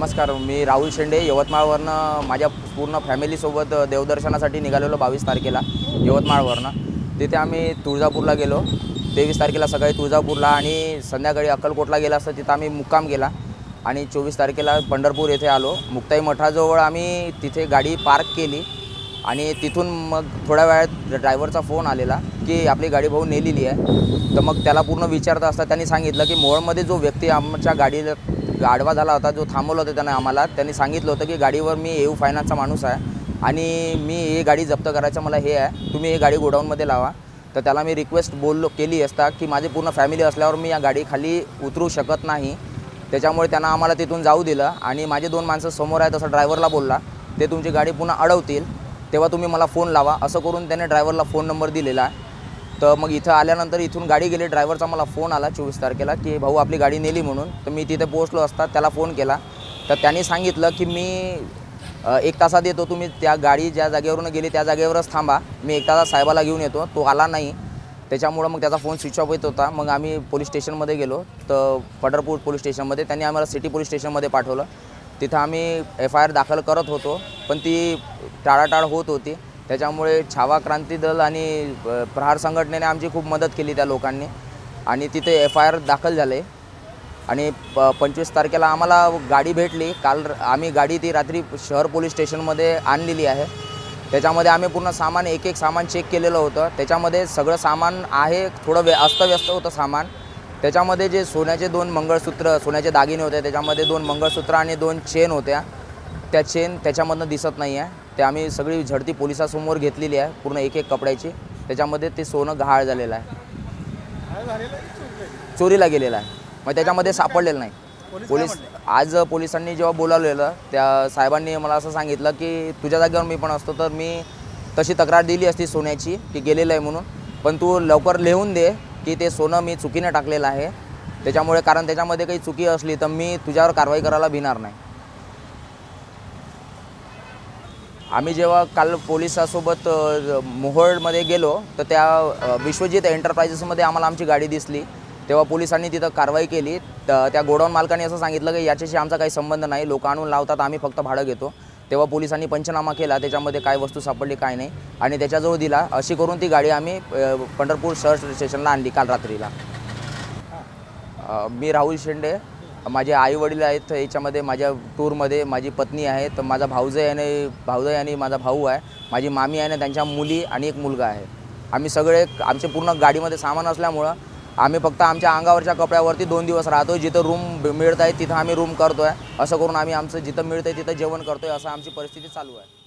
नमस्कार मी राहुल शेंडे यवतमाळवरनं माझ्या पूर्ण फॅमिलीसोबत देवदर्शनासाठी निघालेलो बावीस तारखेला यवतमाळवरनं. तिथे आम्ही तुळजापूरला गेलो. तेवीस तारखेला सकाळी तुळजापूरला आणि संध्याकाळी अक्कलकोटला गेला असता तिथं आम्ही मुक्काम केला आणि चोवीस तारखेला पंढरपूर येथे आलो. मुक्ताई मठाजवळ आम्ही तिथे गाडी पार्क केली आणि तिथून मग थोड्या वेळात ड्रायव्हरचा फोन आलेला की आपली गाडी भाऊ नेलेली आहे. तर मग त्याला पूर्ण विचारता असता त्यांनी सांगितलं की मोळमध्ये जो व्यक्ती आमच्या गाडीला गाडवा झाला होता जो थांबवला होता त्याने आम्हाला त्यांनी सांगितलं होतं की गाडीवर मी येऊ फायनान्सचा माणूस आहे आणि मी ही गाडी जप्त करायचं मला हे आहे तुम्ही ही गाडी गोडाऊनमध्ये लावा. तर त्याला मी रिक्वेस्ट बोललो केली असता की माझी पूर्ण फॅमिली असल्यावर मी या गाडी खाली उतरू शकत नाही. त्याच्यामुळे त्यांना आम्हाला तिथून जाऊ दिलं आणि माझे दोन माणसं समोर आहेत असं ड्रायव्हरला बोलला ते तुमची गाडी पुन्हा अडवतील तेव्हा तुम्ही मला फोन लावा. असं करून त्याने ड्रायव्हरला फोन नंबर दिलेला. आहे तर मग इथं आल्यानंतर इथून गाडी गेली. ड्रायव्हरचा मला फोन आला चोवीस तारखेला की भाऊ आपली गाडी नेली म्हणून. तर मी तिथे पोहोचलो असता त्याला फोन केला. तर त्यांनी सांगितलं की मी एक तासात येतो. तुम्ही त्या गाडी ज्या जागेवरून गेली त्या जागेवरच थांबा. मी एक तासात साहेबाला घेऊन येतो. तो आला नाही. त्याच्यामुळं मग त्याचा फोन स्विच ऑफ येत होता. मग आम्ही पोलीस स्टेशनमध्ये गेलो. तर पंढरपूर पोलीस स्टेशनमध्ये त्यांनी आम्हाला सिटी पोलीस स्टेशनमध्ये पाठवलं. तिथं आम्ही एफ आय आर दाखल करत होतो. पण ती टाळाटाळ होत होती. त्याच्यामुळे छावा क्रांती दल आणि प्रहार संघटनेने आमची खूप मदत केली त्या लोकांनी. आणि तिथे एफ आय आर दाखल झाले. आणि प पंचवीस तारखेला आम्हाला गाडी भेटली. काल आम्ही गाडी ती रात्री शहर पोलीस स्टेशनमध्ये आणलेली आहे. त्याच्यामध्ये आम्ही पूर्ण सामान एक एक सामान चेक केलेलं होतं. त्याच्यामध्ये सगळं सामान आहे थोडं व्य अस्तव्यस्त होतं सामान. त्याच्यामध्ये जे सोन्याचे दोन मंगळसूत्र सोन्याचे दागिने होते त्याच्यामध्ये दोन मंगळसूत्र आणि दोन चेन होत्या. त्या चेन त्याच्यामधनं दिसत नाही आहे ते आम्ही सगळी झडती पोलिसासमोर घेतलेली आहे पूर्ण एक एक कपड्याची. त्याच्यामध्ये ते सोनं गहाळ झालेलं आहे. चोरीला गेलेलं आहे. मग त्याच्यामध्ये सापडलेलं नाही. पोलीस आज पोलिसांनी जेव्हा बोलावलेलं त्या साहेबांनी मला असं सांगितलं की तुझ्या जागेवर मी पण असतो तर मी तशी तक्रार दिली असती सोन्याची की गेलेलं आहे म्हणून. पण तू लवकर लिहून दे की ते सोनं मी चुकीने टाकलेलं आहे. त्याच्यामुळे कारण त्याच्यामध्ये काही चुकी असली तर मी तुझ्यावर कारवाई करायला भिणार नाही. आम्ही जेव्हा काल पोलिसासोबत मोहोळमध्ये गेलो तर त्या विश्वजित एंटरप्राइजेसमध्ये आम्हाला आमची गाडी दिसली. तेव्हा पोलिसांनी तिथं कारवाई केली. तर त्या गोडाऊन मालकाने असं सांगितलं की याच्याशी आमचा काही संबंध नाही. लोक आणून लावतात आम्ही फक्त भाडं घेतो. तेव्हा पोलिसांनी पंचनामा केला. त्याच्यामध्ये काय वस्तू सापडली काय नाही. आणि त्याच्याजवळ दिला. अशी करून ती गाडी आम्ही पंढरपूर शहर स्टेशनला आणली काल रात्रीला. मी राहुल शेंडे माझे आई वडील आहेत याच्यामध्ये माझ्या टूरमध्ये माझी पत्नी आहे तर माझा भाऊजय आणि भाऊजय आणि माझा भाऊ आहे. माझी मामी आहे आणि त्यांच्या मुली आणि एक मुलगा आहे. आम्ही सगळे आमचे पूर्ण गाडीमध्ये सामान असल्यामुळं आम्ही फक्त आमच्या अंगावरच्या कपड्यावरती दोन दिवस राहतो जिथं रूम मिळत आहे तिथं आम्ही रूम करतो आहे असं करून आम्ही आमचं जिथं मिळतं आहे तिथं जेवण करतो आहे असं आमची परिस्थिती चालू आहे.